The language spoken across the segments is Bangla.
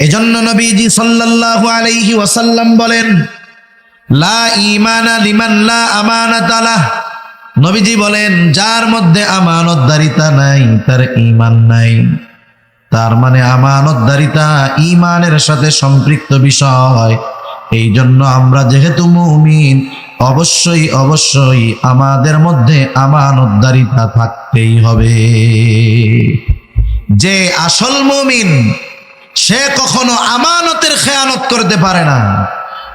এজন্য নবীজি সাল্লাল্লাহু আলাইহি ওয়াসাল্লাম বলেন, লা ঈমানা লিমান লা আমানাতা লাহ। নবীজি বলেন, যার মধ্যে আমানতদারিতা নাই, তার ঈমান নাই। তার মানে আমানতদারিতা ঈমানের সাথে সম্পৃক্ত বিষয়। এই জন্য আমরা যেহেতু মুমিন, অবশ্যই অবশ্যই আমাদের মধ্যে আমানতদারিতা থাকতেই হবে। যে আসল মুমিন সে কখনো আমানতের খেয়ানত করতে পারে না।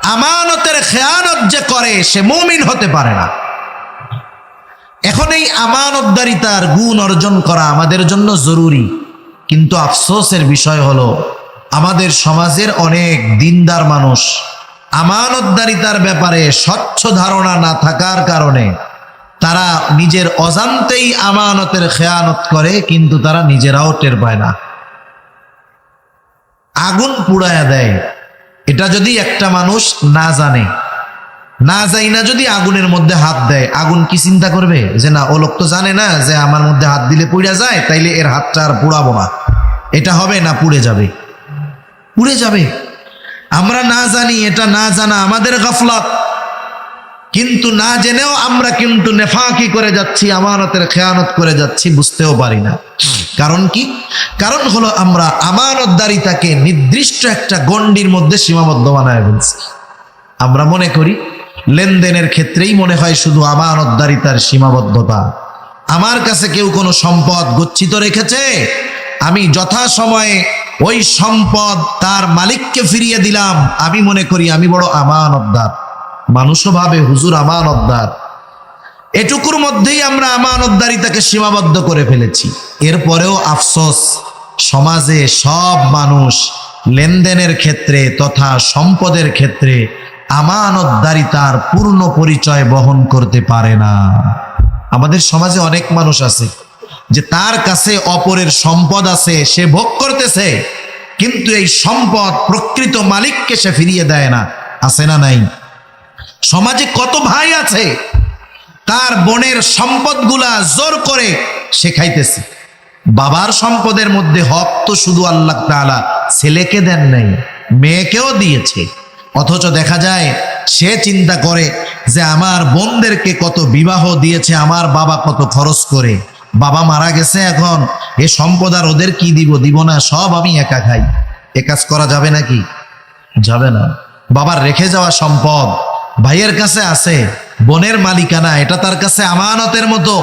আমানতের খেয়ানত যে করে, সে মুমিন হতে পারে না। এখন এই আমানতদারিতার গুণ অর্জন করা আমাদের জন্য জরুরি। কিন্তু আফসোসের বিষয় হলো, আমাদের সমাজের অনেক দিনদার মানুষ আমানতদারিতার ব্যাপারে স্বচ্ছ ধারণা না থাকার কারণে তারা নিজের অজান্তেই আমানতের খেয়ানত করে, কিন্তু তারা নিজেরাও টের পায় না। আগুন পুড়ায়া দেয়। এটা যদি একটা মানুষ না জানে, না যাই না যদি আগুনের মধ্যে হাত দেয়, আগুন কি চিন্তা করবে? যে না, ও লোক তো জানে না যে আমার মধ্যে হাত দিলে পুড়া যায়, তাইলে এর হাতটা আর পুড়াবো না। এটা হবে না পুড়ে যাবে? পুড়ে যাবে। আমরা না জানি, এটা না জানা আমাদের গাফলত। কিন্তু না জেনেও আমরা কিন্তু নেফাকি করে যাচ্ছি, আমানতের খেয়ানত করে যাচ্ছি, বুঝতেও পারি না। কারণ কি? কারণ হলো আমরা আমানতদারিতাকে নির্দিষ্ট একটা গণ্ডির মধ্যে সীমাবদ্ধ বানায় ফেলছি। আমরা মনে করি, লেনদেনের ক্ষেত্রেই মনে হয় শুধু আমানতদারিতার সীমাবদ্ধতা। আমার কাছে কেউ কোনো সম্পদ গচ্ছিত রেখেছে? আমি যথাসময়ে ওই সম্পদ তার মালিককে ফিরিয়ে দিলাম। আমি মনে করি আমি বড় আমানতদার। মানুষও ভাবে হুজুর আমানতদার। এটুকুর মধ্যেই আমরা আমানতদারিতাকে সীমাবদ্ধ করে ফেলেছি। এরপরেও আফসোস, সমাজে সব মানুষ লেনদেনের ক্ষেত্রে তথা সম্পদের ক্ষেত্রে আমানতদারিতার পূর্ণ পরিচয় বহন করতে পারে না। আমাদের সমাজে অনেক মানুষ আছে যে তার কাছে অপরের সম্পদ আছে, সে ভোগ করতেছে, কিন্তু এই সম্পদ প্রকৃত মালিককে সে ফিরিয়ে দেয় না। আছে না নাই? সমাজে কত ভাই আছে, তার বোনের সম্পদগুলা জোর করে সে খাইতেছে। বাবার সম্পদের মধ্যে হক তো শুধু আল্লাহ তাআলা ছেলেকে দেন নাই, মেয়েকেও দিয়েছে। অথচ দেখা যায়, সে চিন্তা করে যে আমার বোনদেরকে কত বিবাহ দিয়েছে, আমার বাবা কত খরচ করে। বাবা মারা গেছে এখন, এ সম্পদ আর ওদের কি দিব? দিব না, সব আমি একা খাই। এ কাজ করা যাবে নাকি? যাবে না। বাবার রেখে যাওয়া সম্পদ ভাইয়ের কাছে আছে, বোনের মালিকানা, এটা তার কাছে আমানতের মতো।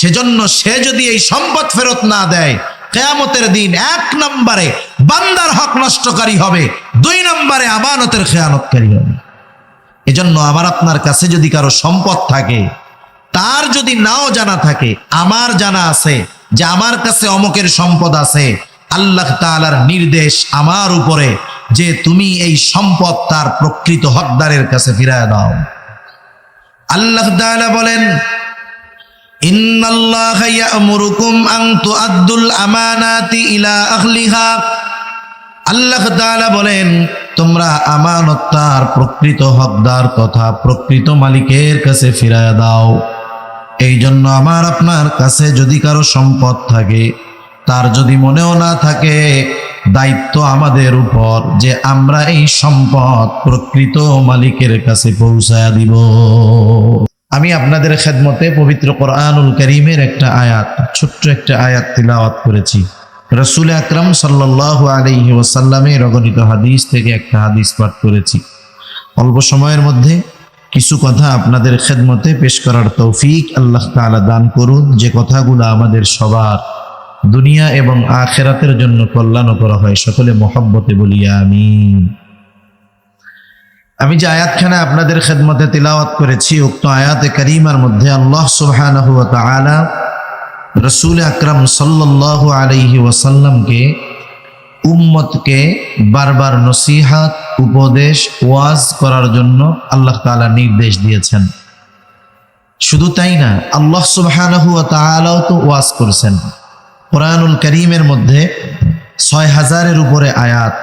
সেজন্য সে যদি এই সম্পদ ফেরত না দেয়, কেয়ামতের দিন এক নম্বরে বান্দার হক নষ্টকারী হবে, দুই নম্বরে আমানতের খেয়ানতকারী হবে। এজন্য আমার আপনার কাছে যদি কারও সম্পদ থাকে, তার যদি নাও জানা থাকে, আমার জানা আছে যে আমার কাছে অমকের সম্পদ আছে, আল্লাহ তাআলার নির্দেশ আমার উপরে যে তুমি এই সম্পদ তার প্রকৃত হকদারের কাছে ফিরায় দাও। আল্লাহ তাআলা বলেন, ইন্নাল্লাহ ইয়া'মুরুকুম আন তুআদ্দুল আমানাতি ইলা আহলিহা আল্লাহ তাআলা বলেন, তোমরা আমানত তার প্রকৃত হকদার তথা প্রকৃত মালিকের কাছে ফিরায় দাও। এই জন্য আমার আপনার কাছে যদি কারও সম্পদ থাকে, তার যদি মনেও না থাকে দায়িত্ব আমাদের উপর যে আমরা এই সম্পদ প্রকৃত মালিকের কাছে পৌঁছায় দিব। আমি আপনাদের খেদমতে পবিত্র কোরআনুল করিমের একটা আয়াত, ছোট্ট একটা আয়াত তিলাওয়াত করেছি। রসুল আকরম সাল্লাহ আলহি ওসাল্লামের অগণিত হাদিস থেকে একটা হাদিস পাঠ করেছি। অল্প সময়ের মধ্যে কিছু কথা আপনাদের খেদমতে পেশ করার তৌফিক আল্লাহ তাআলা দান করুন, যে কথাগুলো আমাদের সবার দুনিয়া এবং আখেরাতের জন্য কল্যাণ করা হয়। সকলে মোহাব্বতে বলি, আমিন। আমি যে আয়াতখানা আপনাদের খেদমতে তিলাওয়াত করেছি, উক্ত আয়াতে করিমার মধ্যে আল্লাহ সুবহানাহু ওয়া রসুল আকরাম সাল্লাল্লাহু আলাইহি ওয়াসাল্লামকে, উম্মতকে বারবার নসিহাত, উপদেশ, ওয়াজ করার জন্য আল্লাহ তাআলা নির্দেশ দিয়েছেন। শুধু তাই না, আল্লাহ তাআলাও তো ওয়াজ করছেন। কোরআনুল করিমের মধ্যে ছয় হাজারের উপরে আয়াত,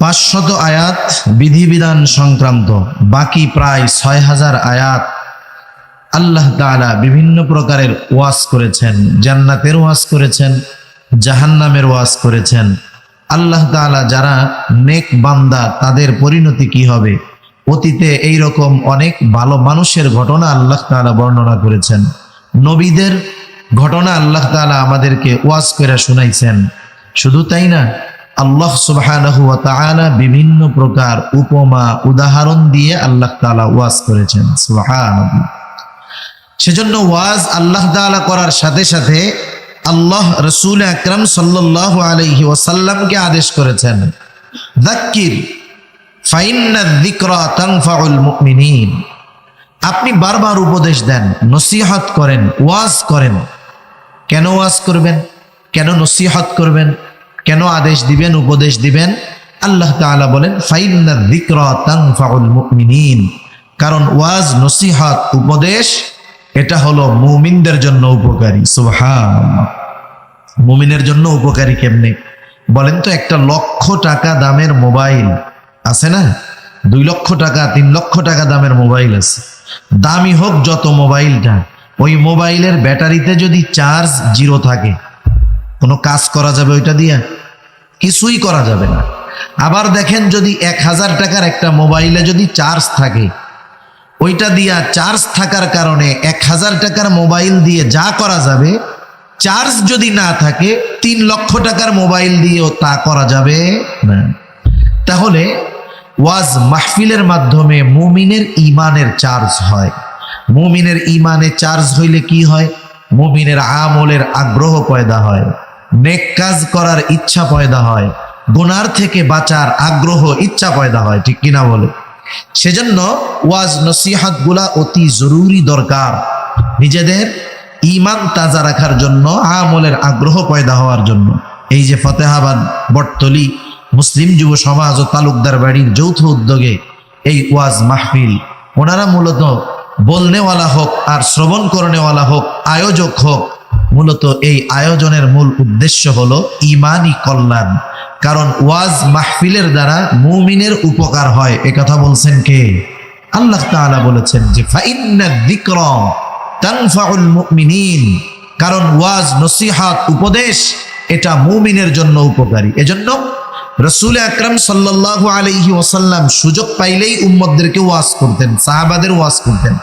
পাঁচশত আয়াত বিধিবিধান সংক্রান্ত, বাকি প্রায় ছয় হাজার আয়াত আল্লাহ তাআলা বিভিন্ন প্রকারের ওয়াজ করেছেন, জান্নাতের ওয়াজ করেছেন, জাহান্নামের ওয়াজ করেছেন। আল্লাহ তাআলা যারা নেক বান্দা, তাদের পরিণতি কি হবে? অতীতে এই রকম অনেক ভালো মানুষের ঘটনা আল্লাহ তাআলা বর্ণনা করেছেন। নবীদের ঘটনা আল্লাহ তাআলা আমাদেরকে ওয়াজ করে শুনাইছেন। শুধু তাই না, আল্লাহ ওয়া বিভিন্ন প্রকার উপমা, উদাহরণ দিয়ে আল্লাহ তাআলা ওয়াজ করেছেন। সেজন্য ওয়াজ আল্লাহ তাআলা করার সাথে সাথে আল্লাহ রসুল আকরাম সাল্লাল্লাহু আলাইহি ওয়াসাল্লামকে আদেশ করেছেন মুমিনিন। আপনি বারবার উপদেশ দেন, নসিহত করেন, ওয়াজ করেন। কেন ওয়াজ করবেন? কেন নসিহত করবেন? কেন আদেশ দিবেন, উপদেশ দিবেন? আল্লাহ তাআলা বলেন মুমিনিন। কারণ ওয়াজ, নসিহত, উপদেশ, এটা হলো মুমিনদের জন্য উপকারী। সুবহানাল্লাহ। মুমিনের জন্য উপকারী কেমনে? বলেন তো, একটা লক্ষ টাকা দামের মোবাইল আছে না? দুই লক্ষ টাকা, তিন লক্ষ টাকা দামের মোবাইল আছে। দামি হোক যত মোবাইলটা ওই মোবাইলের ব্যাটারিতে যদি চার্জ জিরো থাকে, কোনো কাজ করা যাবে ওইটা দিয়া? কিছুই করা যাবে না। আবার দেখেন যদি এক হাজার টাকার একটা মোবাইলে যদি চার্জ থাকে, ওইটা দিয়া চার্জ থাকার কারণে এক হাজার টাকার মোবাইল দিয়ে যা করা যাবে, চার্জ যদি না থাকে, তিন লক্ষ টাকার মোবাইল দিয়েও তা করা যাবে না। তাহলে ওয়াজ মাহফিলের মাধ্যমে মুমিনের ইমানের চার্জ হয়। মুমিনের ইমানে চার্জ হইলে কি হয়? মুমিনের আমলের আগ্রহ পয়দা হয়, নেক কাজ করার ইচ্ছা পয়দা হয়, গুনার থেকে বাঁচার আগ্রহ, ইচ্ছা পয়দা হয়, ঠিক কিনা বলে? সেজন্য ওয়াজ, নসিহাতগুলা অতি জরুরি দরকার। নিজেদের ইমান তাজা রাখার জন্য, আমলের আগ্রহ পয়দা হওয়ার জন্য। এই যে ফতেহাবাদ বটতলি, মুসলিম যুব সমাজ ও তালুকদার বাড়ির যৌথ উদ্যোগে এই ওয়াজ মাহফিল, ওনারা মূলত বলনেওয়ালা হোক আর শ্রবণ করনেওয়ালা হোক, আয়োজক হোক, মূলত এই আয়োজনের মূল উদ্দেশ্য হলো ইমানি কল্যাণ। কারণ ওয়াজ মাহফিলের দ্বারা মুমিনের উপকার হয়। এ কথা বলছেন কে? আল্লাহ তাআলা বলেছেন যে মুমিনিন। কারণ ওয়াজ, নসিহাত, উপদেশ, এটা মুমিনের জন্য উপকারী। এজন্য রসুল আকরাম সাল্লাল্লাহু আলাইহি ওয়াসাল্লাম সুযোগ পাইলেই উম্মতদেরকে ওয়াজ করতেন, সাহাবাদের ওয়াজ করতেন।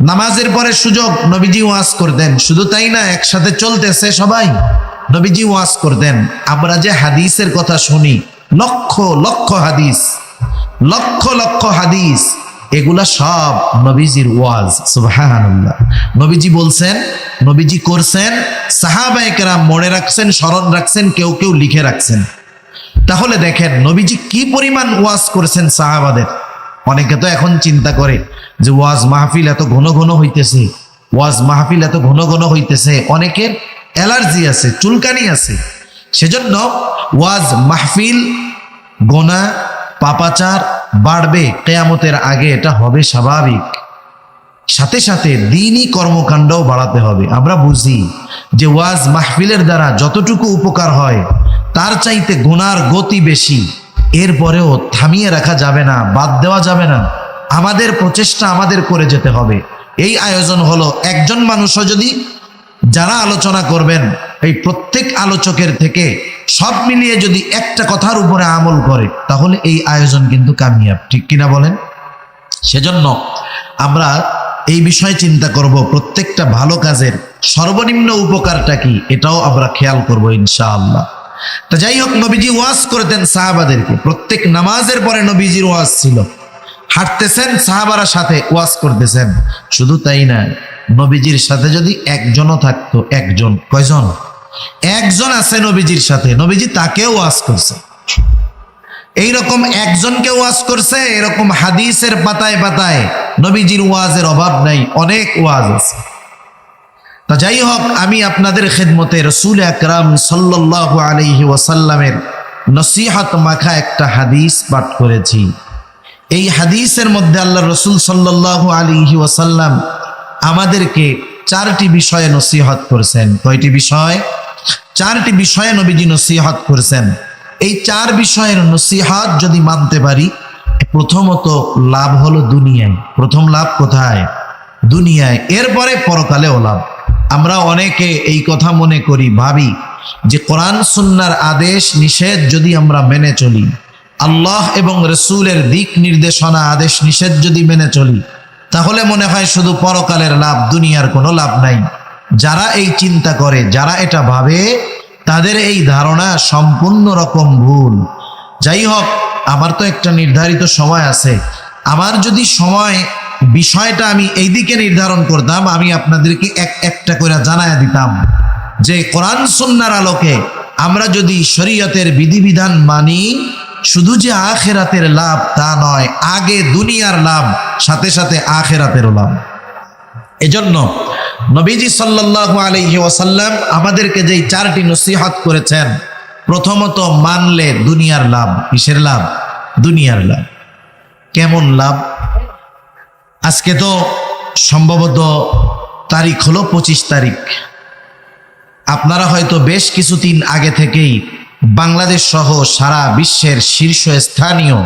নামাজের পরে সুযোগ নবীজি ওয়াজ করতেন। শুধু তাই না, একসাথে চলতেছে সবাই। নবীজি ওয়াজ করতেন। আমরা যে হাদিসের কথা শুনি, লক্ষ লক্ষ হাদিস, লক্ষ লক্ষ হাদিস, এগুলা সব নবীজির ওয়াজ, সুবহানাল্লাহ। নবীজি বলছেন, নবীজি করছেন, সাহাবায়ে কেরাম মনে রাখছেন, স্মরণ রাখছেন, কেউ কেউ লিখে রাখছেন। তাহলে দেখেন, নবীজি কি পরিমাণ ওয়াজ করেছেন সাহাবাদের? অনেকে তো এখন চিন্তা করে যে ওয়াজ মাহফিল এত ঘন ঘন হইতেছে, ওয়াজ মাহফিল এত ঘন ঘন হইতেছে, অনেকের অ্যালার্জি আছে, চুলকানি আছে। সেজন্য ওয়াজ মাহফিল গোনা, পাপাচার বাড়বে, কেয়ামতের আগে এটা হবে স্বাভাবিক। সাথে সাথে দিনই কর্মকাণ্ডও বাড়াতে হবে। আমরা বুঝি যে ওয়াজ মাহফিলের দ্বারা যতটুকু উপকার হয়, তার চাইতে গুনার গতি বেশি। এরপরেও থামিয়ে রাখা যাবে না, বাদ দেওয়া যাবে না। আমাদের প্রচেষ্টা আমাদের করে যেতে হবে। এই আয়োজন হলো একজন মানুষও যদি যারা আলোচনা করবেন, এই প্রত্যেক আলোচকের থেকে সব মিলিয়ে যদি একটা কথার উপরে আমল করে, তাহলে এই আয়োজন কিন্তু কামিয়াব। ঠিক কিনা বলেন? সেজন্য আমরা এই বিষয়ে চিন্তা করব, প্রত্যেকটা ভালো কাজের সর্বনিম্ন উপকারটা কি, এটাও আমরা খেয়াল করব ইনশাআল্লাহ। তা যাই হোক নবীজি ওয়াজ করতেন সাহাবাদেরকে। প্রত্যেক নামাজের পরে নবীজির ওয়াজ ছিল। হাঁটতেছেন, সাহাবারা সাথে ওয়াজ করতেছেন। শুধু তাই না, নবীজির সাথে যদি একজনও থাকতো, একজন, কয়জন? একজন আছে নবীজির সাথে, নবীজি তাকেও ওয়াজ করছে। এইরকম একজনকে ওয়াজ করছে, এরকম হাদিসের পাতায় পাতায় নবীজির ওয়াজের অভাব নাই, অনেক ওয়াজ আছে। তা যাই হোক আমি আপনাদের খেদমতে রসুল আকরাম সাল্লাহ আলহি ওয়াসাল্লামের নসিহাত মাখা একটা হাদিস পাঠ করেছি। এই হাদিসের মধ্যে আল্লাহ রসুল সাল্লাহ আলিহি ওয়াসাল্লাম আমাদেরকে চারটি বিষয়ে নসিহত করেছেন। কয়টি বিষয়? চারটি বিষয়ে নবীজি নসিহত করেছেন। এই চার বিষয়ের নসিহাত যদি মানতে পারি, প্রথমত লাভ হলো দুনিয়ায়। প্রথম লাভ কোথায়? দুনিয়ায়। এরপরে পরকালেও লাভ। আমরা অনেকে এই কথা মনে করি, ভাবি যে কোরআন সুন্নার আদেশ নিষেধ যদি আমরা মেনে চলি, আল্লাহ এবং রসুলের দিক নির্দেশনা আদেশ নিষেধ যদি মেনে চলি, তাহলে মনে হয় শুধু পরকালের লাভ, দুনিয়ার কোনো লাভ নাই। যারা এই চিন্তা করে, যারা এটা ভাবে, তাদের এই ধারণা সম্পূর্ণ রকম ভুল। যাই হোক, আমার তো একটা নির্ধারিত সময় আছে। আমার যদি সময় বিষয়টা আমি এই দিকে নির্ধারণ করতাম, আমি আপনাদেরকে এক একটা করে জানায় দিতাম যে কোরআন সুন্নার আলোকে আমরা যদি শরীয়তের বিধিবিধান মানি, শুধু যে আখেরাতের লাভ তা নয়, আগে দুনিয়ার লাভ, সাথে সাথে আখেরাতেরও লাভ। এজন্য নবীজি সাল্লাল্লাহু আলাইহি ওয়াসাল্লাম আমাদেরকে যেই চারটি নসিহত করেছেন, প্রথমত মানলে দুনিয়ার লাভ, কিসের লাভ? দুনিয়ার লাভ। কেমন লাভ? আজকে তো সম্ভবত তারিখ হলো পঁচিশ তারিখ। আপনারা হয়তো বেশ কিছুদিন আগে থেকেই বাংলাদেশ সহ সারা বিশ্বের শীর্ষ স্থানীয়,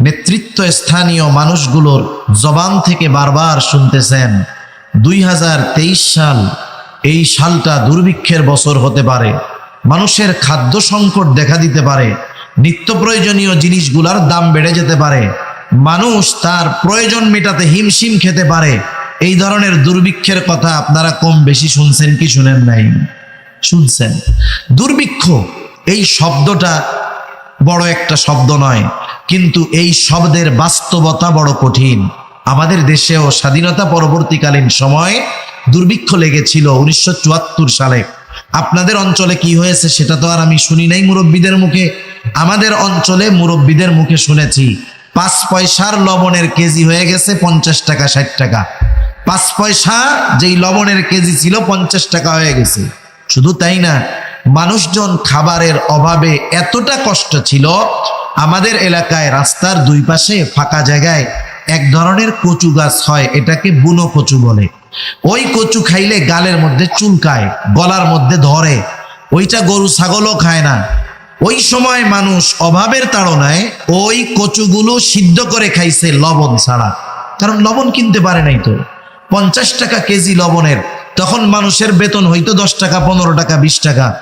নেতৃত্ব স্থানীয় মানুষগুলোর জবান থেকে বারবার শুনতেছেন, দুই হাজার তেইশ সাল এই সালটা দুর্ভিক্ষের বছর হতে পারে। মানুষের খাদ্য সংকট দেখা দিতে পারে। নিত্য প্রয়োজনীয় জিনিসগুলার দাম বেড়ে যেতে পারে। মানুষ তার প্রয়োজন মেটাতে হিমশিম খেতে পারে। এই ধরনের দুর্ভিক্ষের কথা আপনারা কম বেশি শুনছেন কি শুনেন নাই? শুনছেন? দুর্ভিক্ষ, এই শব্দটা বড় একটা শব্দ নয়, কিন্তু এই শব্দের বাস্তবতা বড় কঠিন। আমাদের দেশেও স্বাধীনতা পরবর্তীকালীন সময়ে দুর্ভিক্ষ লেগেছিল উনিশশো চুয়াত্তর সালে। আপনাদের অঞ্চলে কি হয়েছে সেটা তো আর আমি শুনি নাই মুরব্বীদের মুখে। আমাদের অঞ্চলে মুরব্বীদের মুখে শুনেছি। পাঁচ পয়সার লবণের কেজি হয়ে গেছে পঞ্চাশ টাকা, ষাট টাকা। পাঁচ পয়সা যেই লবণের কেজি ছিল পঞ্চাশ টাকা হয়ে গেছে। শুধু তাই না, মানুষজন খাবারের অভাবে এতটা কষ্ট ছিল, আমাদের এলাকায় রাস্তার দুই পাশে ফাঁকা জায়গায় এক ধরনের কচু গাছ হয়, এটাকে বুনো কচু বলে। ওই কচু খাইলে গালের মধ্যে চুলকায়, গলার মধ্যে ধরে। ওইটা গরু, ছাগলও খায় না। ওই সময় মানুষ অভাবের তাড়নায় ওই কচুগুলো সিদ্ধ করে খাইছে লবণ ছাড়া। কারণ লবণ কিনতে পারে নাই তো। পঞ্চাশ টাকা কেজি লবণের, তখন মানুষের বেতন হইতো দশ টাকা, পনেরো টাকা, বিশ টাকা।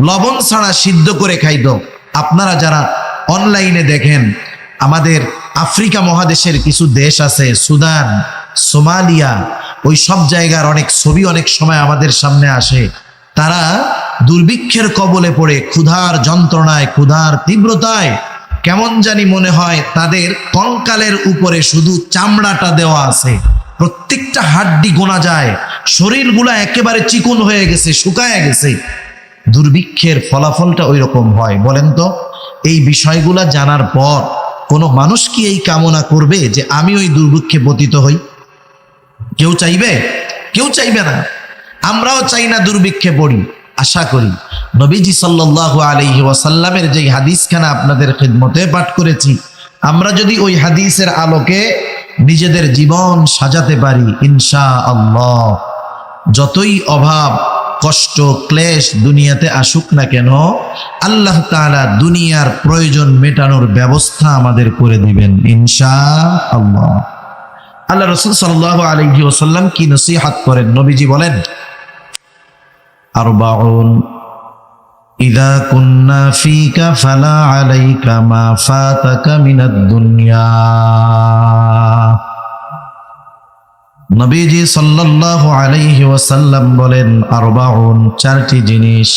লবণ ছাড়া সিদ্ধ করে খাইতো। আপনারা যারা অনলাইনে দেখেন, আমাদের আফ্রিকা মহাদেশের কিছু দেশ আছে, সুদান, সোমালিয়া, ওই সব জায়গার অনেক ছবি অনেক সময় আমাদের সামনে আসে। তারা দুর্ভিক্ষের কবলে পড়ে ক্ষুধার যন্ত্রণায়, ক্ষুধার তীব্রতায় কেমন জানি মনে হয় তাদের কঙ্কালের উপরে শুধু চামড়াটা দেওয়া আছে। প্রত্যেকটা হাড্ডি গোনা যায়, শরীরগুলা একেবারে চিকন হয়ে গেছে, শুকায় গেছে। দুর্ভিক্ষের ফলাফলটা ওই রকম হয়, বলেন তো? এই বিষয়গুলা জানার পর কোনো মানুষ কি এই কামনা করবে যে আমি ওই দুর্ভিক্ষে পতিত হই? কেউ চাইবে? কেউ চাইবে না। আমরাও চাই না দুর্ভিক্ষে পড়ি। আশা করি নবীজি সাল্লাল্লাহু আলাইহি ওয়াসাল্লামের যে হাদিসখানা আপনাদের খিদমতে পাঠ করেছি, আমরা যদি ওই হাদিসের আলোকে নিজেদের জীবন সাজাতে পারি ইনশা আল্লাহ যতই অভাব, কষ্ট, ক্লেশ দুনিয়াতে আসুক না কেন, আল্লাহ তাআলা দুনিয়ার প্রয়োজন মেটানোর ব্যবস্থা আমাদের করে দিবেন ইনশা আল্লাহ আল্লাহ রসুল সাল্লাহ আলহি ওসাল্লাম কি নসিহাত করেন? নবীজি বলেন আরবাউন। ইদা কুন্না ফিকা ফালা আলাইকা মা ফাতাকা মিনাদ দুনিয়া। নবীজি সাল্লাল্লাহু আলাইহি ওয়াসাল্লাম বলেন, আরবাউন, চারটি জিনিস।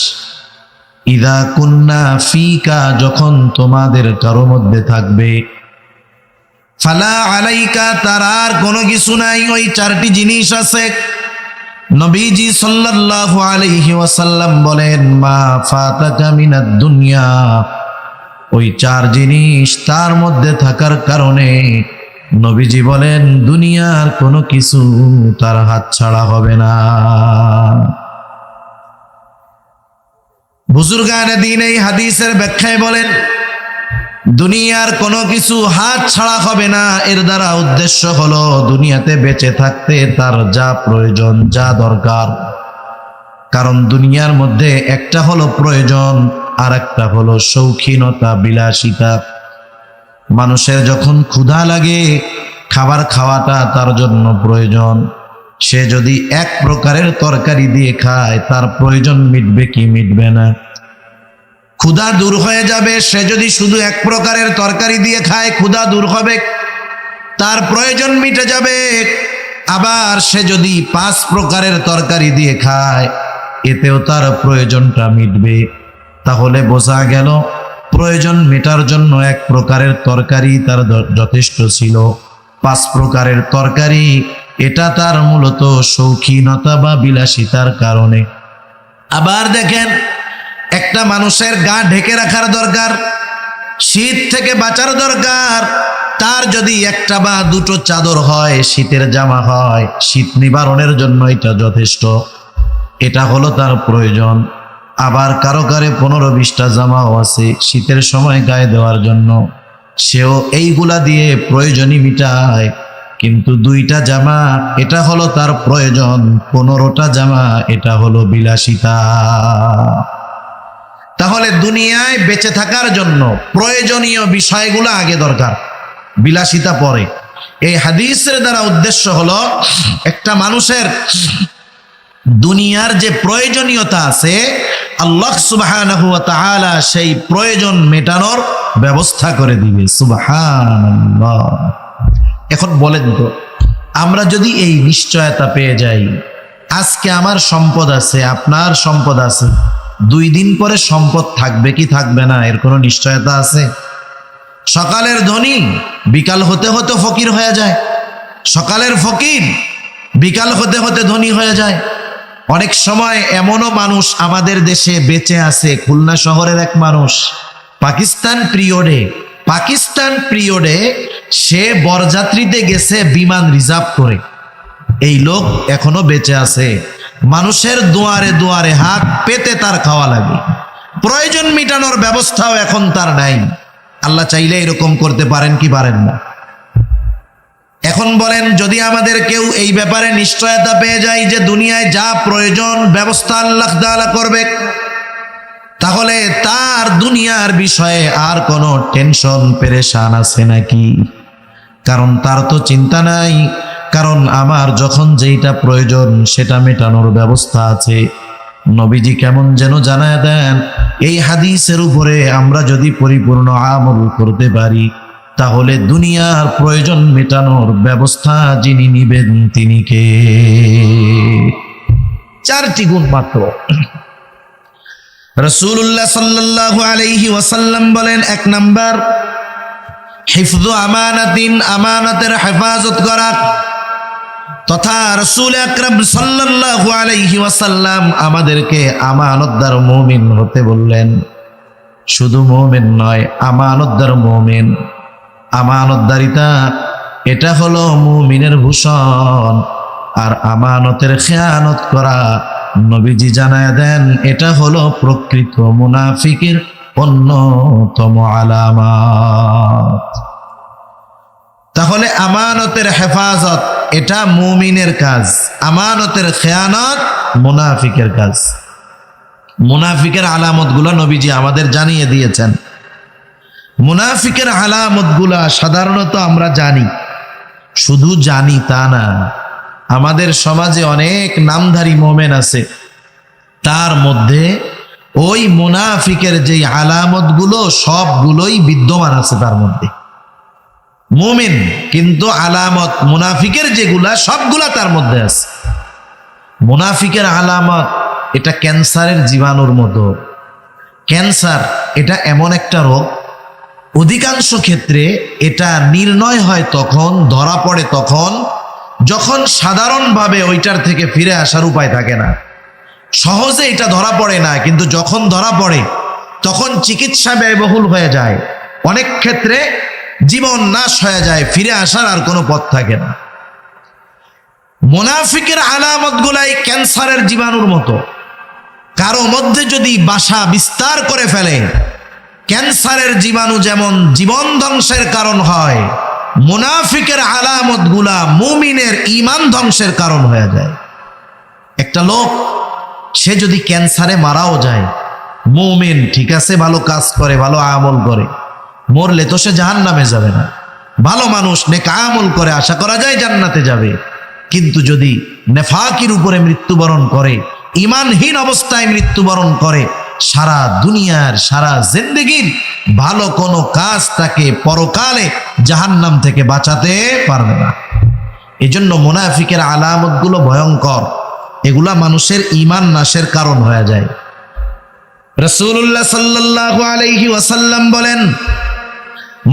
ইদা কুন্না ফিকা, যখন তোমাদের কারও মধ্যে থাকবে। ফালা আলাইকা, তার আর কোনো কিছু নাই, ওই চারটি জিনিস আছে। নবীজি সাল্লাল্লাহু আলাইহি ওয়াসাল্লাম বলেন, মা ফাতাকা মিনাদ দুনিয়া। ওই চার জিনিস তার মধ্যে থাকার কারণে নবীজি বলেন, দুনিয়ার কোনো কিছু তার হাত ছাড়া হবে না। বুজুর্গান দিন এই হাদিসের ব্যাখ্যায় বলেন দুনিয়ার কোনো কিছু হাত ছাড়া হবে না। এর দ্বারা উদ্দেশ্য হলো দুনিয়াতে বেঁচে থাকতে তার যা প্রয়োজন, যা দরকার। কারণ দুনিয়ার মধ্যে একটা হলো প্রয়োজন আর একটা হলো শৌখিনতা, বিলাসিতা। মানুষের যখন ক্ষুধা লাগে, খাবার খাওয়াটা তার জন্য প্রয়োজন। সে যদি এক প্রকারের তরকারি দিয়ে খায়, তার প্রয়োজন মিটবে কি মিটবে না? ক্ষুধা দূর হয়ে যাবে। সে যদি শুধু এক প্রকারের তরকারি দিয়ে খায়, ক্ষুধা দূর হবে। তার প্রয়োজন মিটে যাবে। আবার সে যদি পাঁচ প্রকারের তরকারি দিয়ে খায়, এতেও তার প্রয়োজনটা মিটবে। তাহলে বোঝা গেল, প্রয়োজন মেটার জন্য এক প্রকারের তরকারি তার যথেষ্ট ছিল। পাঁচ প্রকারের তরকারি, এটা তার মূলত শৌখিনতা বা বিলাসিতার কারণে। আবার দেখেন একটা মানুষের গা ঢেকে রাখার দরকার, শীত থেকে বাঁচার দরকার। তার যদি একটা বা দুটো চাদর হয়, শীতের জামা হয়, শীত নিবারণের জন্য এটা যথেষ্ট। এটা হলো তার প্রয়োজন। আবার কারও কারে পনেরো বিশটা জামাও আছে, শীতের সময় গায়ে দেওয়ার জন্য। সেও এইগুলা দিয়ে প্রয়োজনই মিটায়। কিন্তু দুইটা জামা, এটা হলো তার প্রয়োজন। পনেরোটা জামা, এটা হলো বিলাসিতা। তাহলে দুনিয়ায় বেঁচে থাকার জন্য প্রয়োজনীয় বিষয়গুলো আগে দরকার, বিলাসিতা পরে। এই হাদিসের দ্বারা উদ্দেশ্য হলো, একটা মানুষের দুনিয়ার যে প্রয়োজনীয়তা আছে, আল্লাহ তাআলা সেই প্রয়োজন মেটানোর ব্যবস্থা করে দিবে। সুবহানাল্লাহ। এখন বলেন তো, আমরা যদি এই নিশ্চয়তা পেয়ে যাই, আজকে আমার সম্পদ আছে, আপনার সম্পদ আছে দুই দিন পরে সম্পদ থাকবে কি থাকবে না, এর কোনো নিশ্চয়তা আছে? সকালের ধনী বিকাল হতে হতে ফকির হয়ে যায়। সকালের ফকির বিকাল হতে হতে ধনী হয়ে যায়। অনেক সময় এমনও মানুষ আমাদের দেশে বেঁচে আছে, খুলনা শহরের এক মানুষ। পাকিস্তান পিরিয়ডে পাকিস্তান পিরিয়ডে সে বরযাত্রীতে গেছে বিমান রিজার্ভ করে। এই লোক এখনও বেঁচে আছে। মানুষের দুয়ারে দুয়ারে হাত পেতে তার খাওয়া লাগে। প্রয়োজন মিটানোর ব্যবস্থাও এখন তার নাই। আল্লাহ চাইলে এরকম করতে পারেন কি পারেন না। এখন বলেন, যদি আমাদের কেউ এই ব্যাপারে নিশ্চয়তা পেয়ে যায় যে দুনিয়ায় যা প্রয়োজন ব্যবস্থা আল্লাহ তাআলা করবে, তাহলে তার দুনিয়ার বিষয়ে আর কোনো টেনশন, পেরেশান আছে নাকি? কারণ তার তো চিন্তা নাই। কারণ আমার যখন যেইটা প্রয়োজন সেটা মেটানোর ব্যবস্থা আছে। নবীজি কেমন যেন জানায় দেন, এই হাদিসের উপরে আমরা যদি পরিপূর্ণ আমল করতে পারি, তাহলে দুনিয়ার প্রয়োজন মেটানোর ব্যবস্থা যিনি নিবেন তিনি কে? চারটি গুণ মাত্র। রসুল্লাহ সাল্লাল্লাহু আলাইহি ওয়াসাল্লাম বলেন, এক নাম্বার হিফজু আমানাতিন, আমানাতের হেফাজত করা। তথা রসুল আকরাম সাল্লাল্লাহু ওয়াসাল্লাম আমাদেরকে আমানতদার মুমিন হতে বললেন। শুধু মুমিন নয়, আমানতদার মুমিন। আমানতদারিতা, এটা হলো মুমিনের ভূষণ। আর আমানতের খেয়ানত করা নবীজি জানায় দেন, এটা হলো প্রকৃত মুনাফিকের অন্যতম আলামাত। তাহলে আমানতের হেফাজত এটা মুমিনের কাজ, আমানতের খেয়ানত মুনাফিকের কাজ। মুনাফিকের আলামতগুলো নবীজি আমাদের জানিয়ে দিয়েছেন। মুনাফিকের আলামতগুলা সাধারণত আমরা জানি, শুধু জানি তা না, আমাদের সমাজে অনেক নামধারী মোমেন আছে, তার মধ্যে ওই মুনাফিকের যে আলামতগুলো সবগুলোই বিদ্যমান আছে তার মধ্যে। মুমিন, কিন্তু আলামত মুনাফিকের যেগুলা, সবগুলা তার মধ্যে আছে। মুনাফিকের আলামত, এটা ক্যান্সারের জীবাণুর মতো। ক্যান্সার, এটা এমন একটা রোগ। অধিকাংশ ক্ষেত্রে এটা নির্ণয় হয় তখন, ধরা পড়ে তখন, যখন সাধারণভাবে ওইটার থেকে ফিরে আসার উপায় থাকে না। সহজে এটা ধরা পড়ে না, কিন্তু যখন ধরা পড়ে, তখন চিকিৎসা ব্যয়বহুল হয়ে যায়। অনেক ক্ষেত্রে জীবন নাশ হয়ে যায়, ফিরে আসার আর কোনো পথ থাকে না। মোনাফিকের আলামত গুলাই ক্যান্সারের জীবাণুর মতো। কারও মধ্যে যদি বাসা বিস্তার করে ফেলে, ক্যান্সারের জীবাণু যেমন জীবন ধ্বংসের কারণ হয়, মুনাফিকের আলামতগুলা মুমিনের ইমান ধ্বংসের কারণ হয়ে যায়। একটা লোক, সে যদি ক্যান্সারে মারাও যায়, মুমিন ঠিক আছে, ভালো কাজ করে, ভালো আমল করে। মরলে তো সে জাহান নামে যাবে না। ভালো মানুষ নেক আমল করে, আশা করা যায় জান্নাতে যাবে। কিন্তু যদি নেফাকির উপরে মৃত্যুবরণ করে ইমানহীন অবস্থায় মৃত্যুবরণ করে, সারা দুনিয়ার, সারা জিন্দগির ভালো কোনো কাজ তাকে পরকালে জাহান্নাম থেকে বাঁচাতে পারবে না। এজন্য মুনাফিকের আলামতগুলো ভয়ঙ্কর। এগুলা মানুষের ইমান নাশের কারণ হয়ে যায়। রসুল্লাহ সাল্লাল্লাহু আলাইহি ওয়াসাল্লাম বলেন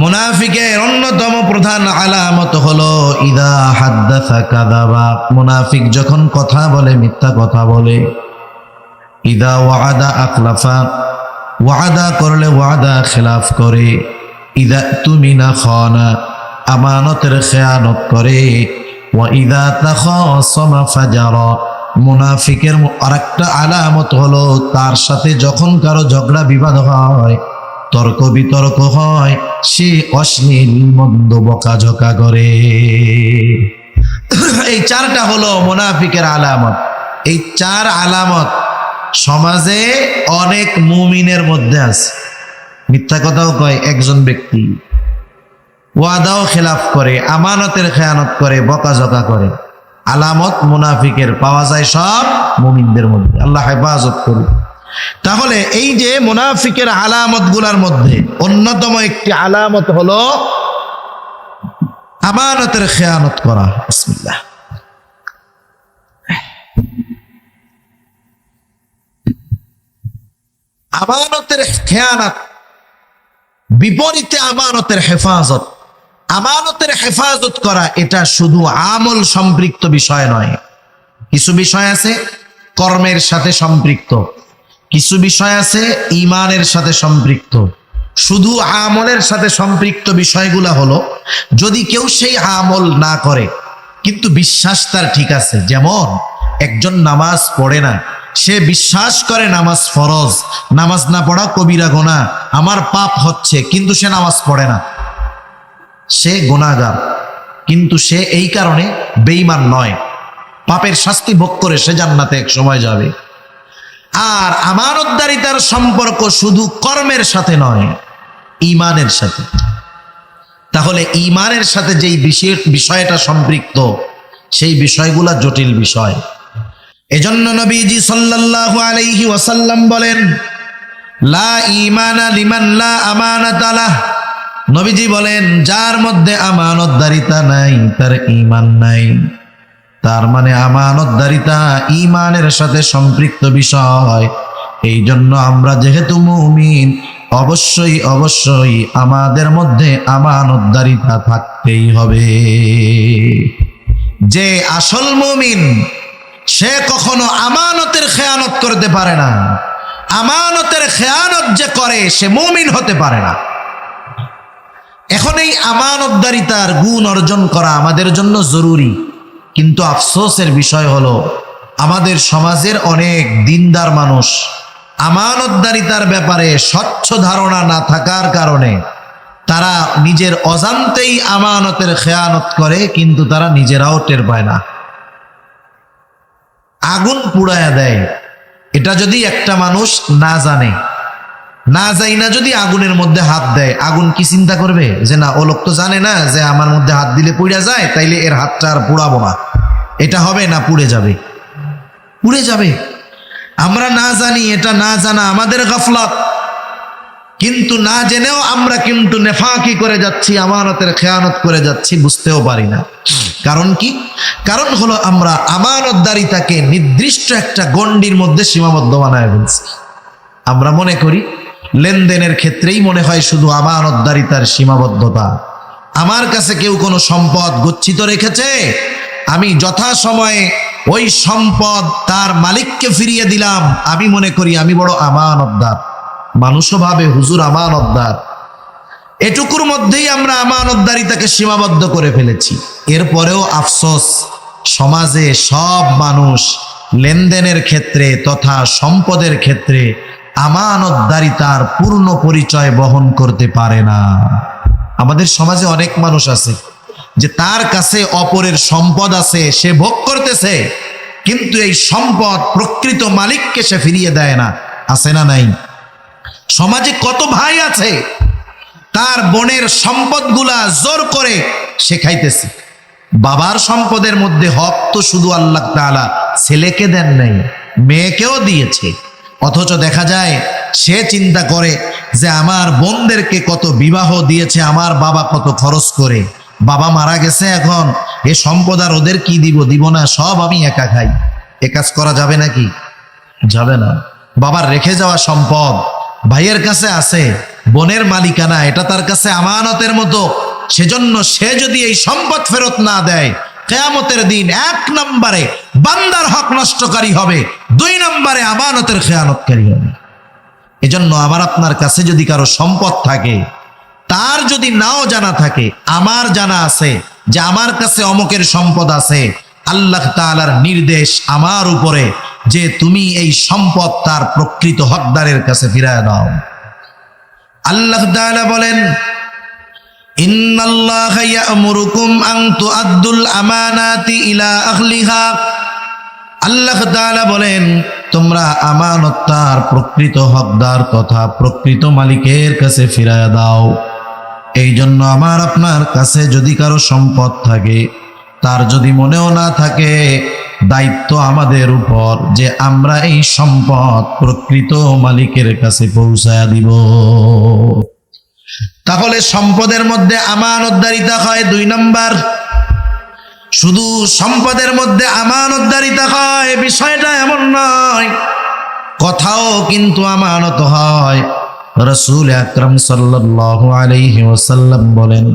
মুনাফিকের অন্যতম প্রধান আলামত হলো, ইদা হাদ্দাসা কাদাবা। মুনাফিক যখন কথা বলে, মিথ্যা কথা বলে, ইদা ওয়াদা আকলাফা ওয়াদা করলে ওয়াদা খেলাফ করে, ইদা তুমি না খানা। আমানতের খেয়ানত করে, ওয়া ইদা তাখাসামা ফাজারা। মুনাফিকের আরেকটা আলামত হলো, তার সাথে যখন কারও ঝগড়া বিবাদ হয় তর্ক বিতর্ক হয়, সে অশ্লীল মন্দ বকাঝকা করে। এই চারটা হলো মুনাফিকের আলামত। এই চার আলামত সমাজে অনেক মুমিনের মধ্যে আছে। মিথ্যা কথাও কয় একজন ব্যক্তি। ওয়াদাও খেলাফ করে, আমানতের খেয়ানত করে, বকাঝকা করে। আলামত মুনাফিকের পাওয়া যায় সব মুমিনদের মধ্যে। আল্লাহ হেফাজত করুন তাহলে এই যে মুনাফিকের আলামতগুলার মধ্যে অন্যতম একটি আলামত হলো আমানতের খেয়ানত করা। আমানতের খেয়ানত, বিপরীতে আমানতের হেফাজত। আমানতের হেফাজত করা এটা শুধু আমল সম্পৃক্ত বিষয় নয়। কিছু বিষয় আছে কর্মের সাথে সম্পৃক্ত। কিছু বিষয় আছে ইমানের সাথে সম্পৃক্ত। শুধু আমলের সাথে সম্পৃক্ত বিষয়গুলো হলো, যদি কেউ সেই আমল না করে, কিন্তু বিশ্বাস তার ঠিক আছে। যেমন, একজন নামাজ পড়ে না, সে বিশ্বাস করে নামাজ ফরজ, নামাজ না পড়া কবিরা গোনা, আমার পাপ হচ্ছে, কিন্তু সে নামাজ পড়ে না। সে গুণাগার কিন্তু সে এই কারণে বেইমান নয়। পাপের শাস্তি ভোগ করে সে জান্নাতে এক সময় যাবে। আর আমানতদারিতার সম্পর্ক শুধু কর্মের সাথে নয় ইমানের সাথে। তাহলে ইমানের সাথে যেই বিষয় বিষয়টা সম্পৃক্ত, সেই বিষয়গুলা জটিল বিষয়। এজন্য নবীজি সাল্লাল্লাহু আলাইহি ওয়াসাল্লাম বলেন, লা ইমানা লিমান লা আমানাতা লাহ। নবীজি বলেন, যার মধ্যে আমানতদারিতা নাই, তার ইমান নাই। তার মানে আমানতদারিতা ইমানের সাথে সম্পৃক্ত বিষয়। এই জন্য আমরা যেহেতু মুমিন, অবশ্যই অবশ্যই আমাদের মধ্যে আমানতদারিতা থাকতেই হবে। যে আসল মুমিন, সে কখনো আমানতের খেয়ানত করতে পারে না। আমানতের খেয়ানত যে করে, সে মুমিন হতে পারে না। এখন এই আমানতদারিতার গুণ অর্জন করা আমাদের জন্য জরুরি। কিন্তু আফসোসের বিষয় হলো, আমাদের সমাজের অনেক দিনদার মানুষ আমানতদারিতার ব্যাপারে স্বচ্ছ ধারণা না থাকার কারণে তারা নিজের অজান্তেই আমানতের খেয়ানত করে, কিন্তু তারা নিজেরাও টের পায় না। আগুন পুড়ায়া দেয়। এটা যদি একটা মানুষ না জানে না যাই না যদি আগুনের মধ্যে হাত দেয়, আগুন কি চিন্তা করবে? যে না, ও লোক তো জানে না যে আমার মধ্যে হাত দিলে পুড়ে যায়, তাইলে এর হাতটা আর পুড়াবো না। এটা হবে না পুড়ে যাবে? পুড়ে যাবে। আমরা না জানি, এটা না জানা আমাদের গাফলাত। কিন্তু না জেনেও আমরা কিন্তু নেফাকি করে যাচ্ছি, আমানতের খেয়ানত করে যাচ্ছি, বুঝতেও পারি না। কারণ কি? কারণ হলো আমরা আমানতদারিতাকে নির্দিষ্ট একটা গণ্ডির মধ্যে সীমাবদ্ধ বানায় ফেলছি। আমরা মনে করি লেনদেনের ক্ষেত্রেই মনে হয় শুধু আমানতদারিতার সীমাবদ্ধতা। আমার কাছে কেউ কোনো সম্পদ গচ্ছিত রেখেছে? আমি যথাসময়ে ওই সম্পদ তার মালিককে ফিরিয়ে দিলাম। আমি মনে করি আমি বড় আমানতদার। মানুষও ভাবে হুজুর আমানতদার। এটুকুর মধ্যেই আমরা আমানতদারিতাকে সীমাবদ্ধ করে ফেলেছি। এরপরেও আফসোস, সমাজে সব মানুষ লেনদেনের ক্ষেত্রে তথা সম্পদের ক্ষেত্রে আমানতদারিতার পূর্ণ পরিচয় বহন করতে পারে না। আমাদের সমাজে অনেক মানুষ আছে যে তার কাছে অপরের সম্পদ আছে, সে ভোগ করতেছে, কিন্তু এই সম্পদ প্রকৃত মালিককে সে ফিরিয়ে দেয় না। আছে না নাই? সমাজে কত ভাই আছে, তার বোনের সম্পদগুলা জোর করে সে খাইতেছে। বাবার সম্পদের মধ্যে হক তো শুধু আল্লাহ তাআলা ছেলেকে দেন নাই, মেয়েকেও দিয়েছে। অথচ দেখা যায়, সে চিন্তা করে যে আমার বোনদেরকে কত বিবাহ দিয়েছে, আমার বাবা কত খরচ করে। বাবা মারা গেছে এখন, এ সম্পদ আর ওদের কি দিব? দিব না, সব আমি একা খাই। এ কাজ করা যাবে নাকি? যাবে না। বাবার রেখে যাওয়া সম্পদ ভাইয়ের কাছে আছে, বোনের মালিকানা, এটা তার কাছে আমানতের মতো। সেজন্য সে যদি এই সম্পদ ফেরত না দেয় কেয়ামতের দিন এক নম্বরে বান্দার হক নষ্টকারী হবে, দুই নম্বরে আমানতের খেয়ানতকারী হবে। এজন্য আমার আপনার কাছে যদি কারও সম্পদ থাকে, তার যদি নাও জানা থাকে, আমার জানা আছে যে আমার কাছে অমকের সম্পদ আছে, আল্লাহ তাআলার নির্দেশ আমার উপরে যে তুমি এই সম্পদ তার প্রকৃত হকদারের কাছে ফিরায় দাও আল্লাহ বলেন ইন্নাল্লাহা ইয়া'মুরুকুম আন তুআদ্দুল আমানাতি ইলা আহলিহা আল্লাহ তাআলা বলেন, তোমরা আমানত তার প্রকৃত হকদার তথা প্রকৃত মালিকের কাছে ফিরায় দাও। এই জন্য আমার আপনার কাছে যদি কারও সম্পদ থাকে, তার যদি মনেও না থাকে, দায়িত্ব আমাদের উপর যে আমরা এই সম্পদ প্রকৃত মালিকের কাছে পৌঁছায় দিব। তাহলে সম্পদের মধ্যে আমানতদারিতা হয় দুই নম্বর। শুধু সম্পদের মধ্যে আমানতদারিতা হয়, বিষয়টা এমন নয়, কথাও কিন্তু আমানত হয়। রসুল আকরম সাল্লাল্লাহু আলাইহি ওয়াসাল্লাম বলেন,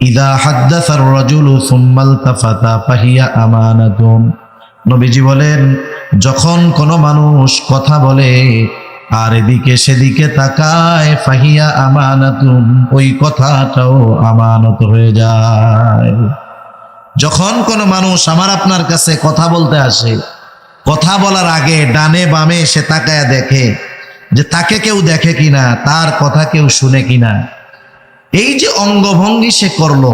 ইদা হাদ্দাসার রাজুলু সুম্মাল তাফাতা ফাহিয়া আমানাতুন। নবীজি বলেন, যখন কোনো মানুষ কথা বলে আর এদিকে সেদিকে তাকায়, ফাহিয়া আমানাতুন, ওই কথাটাও আমানত হয়ে যায়। যখন কোনো মানুষ আমার আপনার কাছে কথা বলতে আসে, কথা বলার আগে ডানে বামে সে তাকায় দেখে যে তাকে কেউ দেখে কিনা, তার কথা কেউ শুনে কিনা। এই যে অঙ্গভঙ্গি সে করল,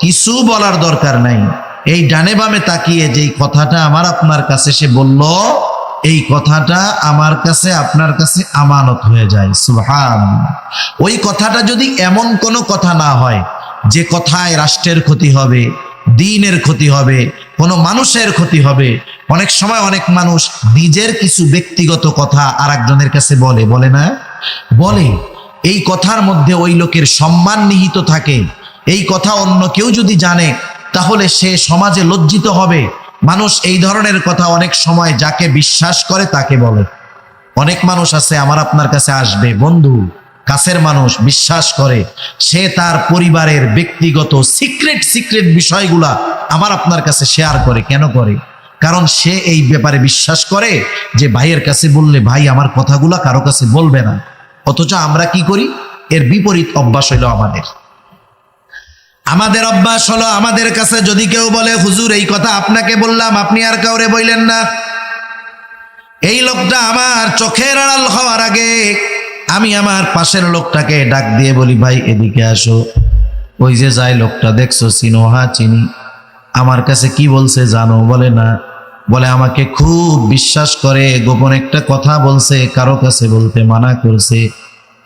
কিছু বলার দরকার নাই। এই ডানে বামে তাকিয়ে যেই কথাটা আমার আপনার কাছে সে বলল এই কথাটা আমার কাছে, আপনার কাছে আমানত হয়ে যায়। সুহান ওই কথাটা যদি এমন কোনো কথা না হয়, যে কথায় রাষ্ট্রের ক্ষতি হবে, দিনের ক্ষতি হবে, কোনো মানুষের ক্ষতি হবে, অনেক সময় অনেক মানুষ নিজের কিছু ব্যক্তিগত কথা আর একজনের কাছে বলে বলে না? বলে, এই কথার মধ্যে ওই লোকের সম্মান নিহিত থাকে। এই কথা অন্য কেউ যদি জানে, তাহলে সে সমাজে লজ্জিত হবে। মানুষ এই ধরনের কথা অনেক সময় যাকে বিশ্বাস করে তাকে বলে। অনেক মানুষ আছে, আমার আপনার কাছে আসবে। বন্ধু, কাছের মানুষ বিশ্বাস করে, সে তার পরিবারের ব্যক্তিগত সিক্রেট সিক্রেট বিষয়গুলা আমার আপনার কাছে শেয়ার করে। কেন করে? কারণ সে এই ব্যাপারে বিশ্বাস করে যে ভাইয়ের কাছে বললে ভাই আমার কথাগুলা কারও কাছে বলবে না। অথচ আমরা কি করি? এর বিপরীত অভ্যাস হইল আমাদের। আমাদের অভ্যাস হলো আমাদের কাছে যদি কেউ বলে, হুজুর, এই কথা আপনাকে বললাম, আপনি আর কাউরে বললেন না। এই লোকটা আমার চোখের আড়াল হওয়ার আগে আমি আমার পাশের লোকটাকে ডাক দিয়ে বলি, ভাই, এদিকে আসো। ওই যে যাই লোকটা, দেখছ, চিনো হা চিনি। আমার কাছে কি বলছে জানো? বলে না। বলে, আমাকে খুব বিশ্বাস করে, গোপন একটা কথা বলছে, কারও কাছে বলতে মানা করছে।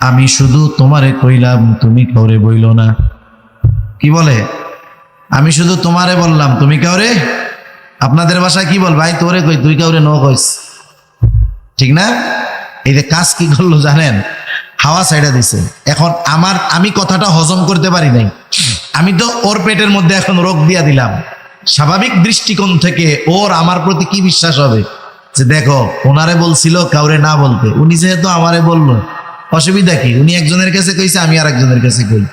আমি শুধু তোমারে কইলাম, তুমি কাউরে বইল না। কি বলে? আমি শুধু তোমারে বললাম। তুমি কাউরে? আপনাদের বাসায় কি বল ভাই তোরে কই, তুই কাউরে ন কইস। ঠিক না? এই যে কাজ কি করল জানেন? হাওয়া সাইডা দিছে। এখন আমার, আমি কথাটা হজম করতে পারি নাই। আমি তো ওর পেটের মধ্যে এখন রোগ দিয়া দিলাম। স্বাভাবিক দৃষ্টিকোণ থেকে ওর আমার প্রতি কি বিশ্বাস হবে? যে দেখো, ওনারে বলছিল, কাউরে না বলতে। উনি যেহেতু আমারে বলল, অসুবিধা কি? উনি একজনের কাছে কইছে, আমি আর একজনের কাছে কই।